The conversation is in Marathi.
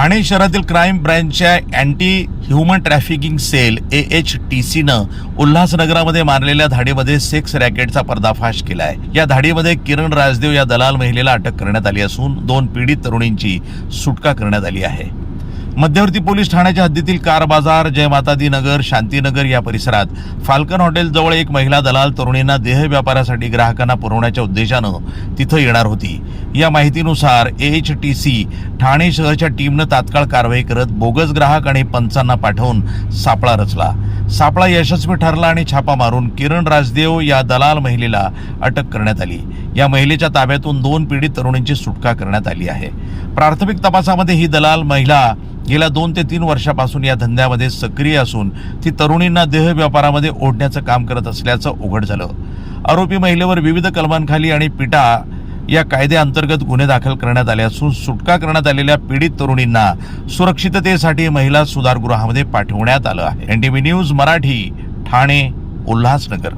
ठाणे शहरातील crime ब्रँचच्या anti human trafficking cell A H T सीनं उल्हासनगरामध्ये मारलेल्या धाडीमध्ये सेक्स रॅकेटचा पर्दाफाश केला आहे या धाडीमध्ये किरण राजदेव या दलाल महिलेला अटक करण्यात आली असून दोन पीडित तरुणींची सुटका करण्यात आली आहे. मध्यवर्ती पोलीस ठाण्याच्या हद्दीतील कार बाजार जयमातादी नगर शांतीनगर या परिसरात फाल्कन हॉटेलजवळ एक महिला दलाल तरुणींना देह व्यापारासाठी ग्राहकांना पुरवण्याच्या उद्देशानं तिथं येणार होती. या माहितीनुसार एच टी सी ठाणे शहरच्या टीमनं तात्काळ कारवाई करत बोगस ग्राहक आणि पंचांना पाठवून सापळा रचला. सापळा यशस्वी ठरला आणि छापा मारून किरण राजदेव या दलाल महिलेला अटक करण्यात आली. या महिलेच्या ताब्यातून दोन पीडित तरुणींची सुटका करण्यात आली आहे. प्राथमिक तपासामध्ये ही दलाल महिला गेल्या दोन ते तीन वर्षापासून या धंद्यामध्ये सक्रिय असून ती तरुणींना देह व्यापारामध्ये ओढण्याचं काम करत असल्याचं उघड झालं. आरोपी महिलेवर विविध कलमांखाली आणि पिटा या कायद्याअंतर्गत गुन्हे दाखल करण्यात आले असून सुटका करण्यात आलेल्या पीडित तरुणींना सुरक्षिततेसाठी महिला सुधारगृहामध्ये पाठवण्यात आलं आहे. NTV news Marathi Thane Ulhasnagar.